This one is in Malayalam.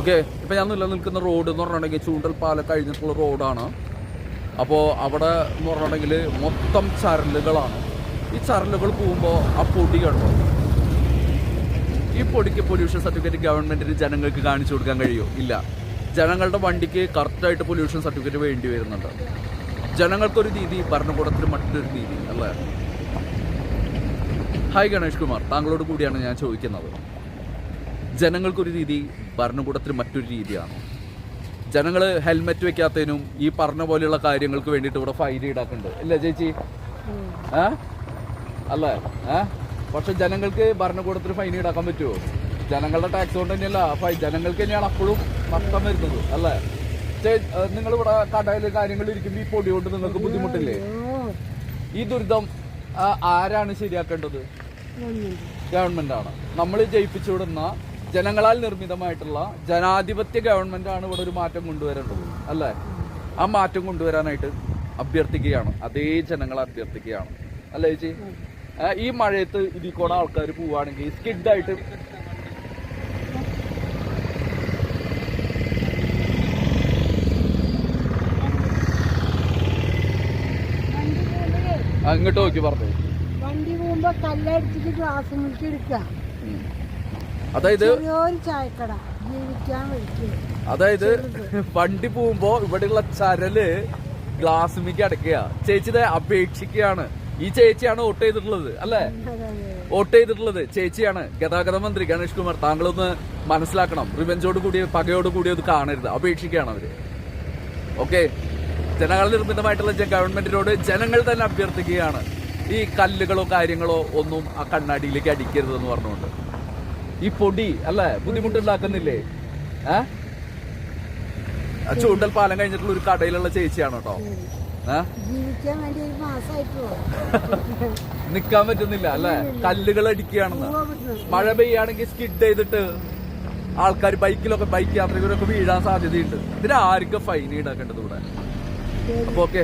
ഓക്കെ ഇപ്പം ഞാൻ നിലനിൽക്കുന്ന റോഡ് എന്ന് പറഞ്ഞിട്ടുണ്ടെങ്കിൽ ചൂണ്ടൽ പാല കഴിഞ്ഞിട്ടുള്ള റോഡാണ്. അപ്പോൾ അവിടെ എന്ന് പറഞ്ഞിട്ടുണ്ടെങ്കിൽ മൊത്തം ചരലുകളാണ്. ഈ ചരലുകൾ പോകുമ്പോൾ ആ പൊടി കണ്ടോ? ഈ പൊടിക്ക് പൊല്യൂഷൻ സർട്ടിഫിക്കറ്റ് ഗവൺമെന്റിന് ജനങ്ങൾക്ക് കാണിച്ചു കൊടുക്കാൻ കഴിയുമോ ഇല്ല. ജനങ്ങളുടെ വണ്ടിക്ക് കറക്റ്റായിട്ട് പൊല്യൂഷൻ സർട്ടിഫിക്കറ്റ് വേണ്ടി വരുന്നുണ്ട്. ജനങ്ങൾക്കൊരു രീതി ഭരണകൂടത്തിന് മറ്റൊരു രീതി അല്ലേ? ഹായ് ഗണേഷ് കുമാർ. താങ്കളോട് കൂടിയാണ് ഞാൻ ചോദിക്കുന്നത്. ജനങ്ങൾക്കൊരു രീതി ഭരണകൂടത്തിന് മറ്റൊരു രീതിയാണോ? ജനങ്ങൾ ഹെൽമെറ്റ് വെക്കാത്തതിനും ഈ പറഞ്ഞ പോലെയുള്ള കാര്യങ്ങൾക്ക് വേണ്ടിയിട്ട് ഇവിടെ ഫൈൻ ഈടാക്കുന്നുണ്ട്. അല്ല ചേച്ചി? ഏ? അല്ലേ? ഏ? പക്ഷെ ജനങ്ങൾക്ക് ഭരണകൂടത്തിന് ഫൈൻ ഈടാക്കാൻ പറ്റുമോ ജനങ്ങളുടെ ടാക്സ് കൊണ്ട് തന്നെയല്ല ഫൈൻ ജനങ്ങൾക്ക് തന്നെയാണ് അപ്പോഴും നഷ്ടം വരുന്നത് അല്ലേ? നിങ്ങൾ ഇവിടെ കടയിൽ കാര്യങ്ങൾ ഇരിക്കുമ്പോൾ ഈ പൊടി കൊണ്ട് നിങ്ങൾക്ക് ബുദ്ധിമുട്ടില്ലേ? ഈ ദുരിതം ആരാണ് ശരിയാക്കേണ്ടത്? ഗവൺമെന്റ്. ആണ് നമ്മൾ ജയിപ്പിച്ചു വിടുന്ന ജനങ്ങളാൽ നിർമ്മിതമായിട്ടുള്ള ജനാധിപത്യ ഗവൺമെന്റ് ആണ് ഇവിടെ ഒരു മാറ്റം കൊണ്ടുവരേണ്ടത് അല്ലേ? ആ മാറ്റം കൊണ്ടുവരാനായിട്ട് അഭ്യർത്ഥിക്കുകയാണ്. അതേ ജനങ്ങൾ അഭ്യർത്ഥിക്കുകയാണ്. അല്ലേ ചേച്ചി? ഈ മഴയത്ത് ഇതിൽ കൂടെ ആൾക്കാർ പോവുകയാണെങ്കിൽ സ്കിഡായിട്ട് അങ്ങോട്ട് നോക്കി പറഞ്ഞു. വണ്ടി പോകുമ്പോ കല്ലടിച്ചിട്ട് ഗ്ലാസ് മുറിച്ച് എടുക്കുക. അതായത് ചായക്കട. ജീവിക്കാൻ അതായത് വണ്ടി പോകുമ്പോ ഇവിടെയുള്ള ചരൽ ഗ്ലാസ് മിക്ക് അടയ്ക്കുക. ചേച്ചി ദേ അപേക്ഷിക്കുകയാണ്. ഈ ചേച്ചിയാണ് വോട്ട് ചെയ്തിട്ടുള്ളത് അല്ലേ? വോട്ട് ചെയ്തിട്ടുള്ളത് ചേച്ചിയാണ്. ഗതാഗത മന്ത്രി ഗണേഷ് കുമാർ താങ്കളൊന്ന് മനസ്സിലാക്കണം. റിവെഞ്ചോട് കൂടി പകയോട് കൂടി അത് കാണരുത്. അപേക്ഷിക്കുകയാണ് അവർ. ഓക്കെ? ജനങ്ങൾ നിർബന്ധമായിട്ടുള്ള ഗവൺമെന്റിനോട് ജനങ്ങൾ തന്നെ അഭ്യർത്ഥിക്കുകയാണ്. ഈ കല്ലുകളോ കാര്യങ്ങളോ ഒന്നും ആ കണ്ണാടിയിലേക്ക് അടിക്കരുതെന്ന് പറഞ്ഞുകൊണ്ട്. ഈ പൊടി അല്ലെ? ബുദ്ധിമുട്ടുണ്ടാക്കുന്നില്ലേ? ഏ? ചൂണ്ടൽ പാലം കഴിഞ്ഞിട്ടുള്ള ഒരു കടയിലുള്ള ചേച്ചിയാണ് കേട്ടോ. നിക്കാൻ പറ്റുന്നില്ല അല്ലെ? കല്ലുകൾ അടിക്കുകയാണെന്ന്. മഴ പെയ്യാണെങ്കിൽ സ്കിഡ് ചെയ്തിട്ട് ആൾക്കാർ ബൈക്കിലൊക്കെ ബൈക്ക് യാത്രികരൊക്കെ വീഴാൻ സാധ്യതയുണ്ട്. ഇതിന് ആർക്കും ഫൈൻ ഈടാക്കേണ്ടത് ഇവിടെ? അപ്പൊ ഓക്കെ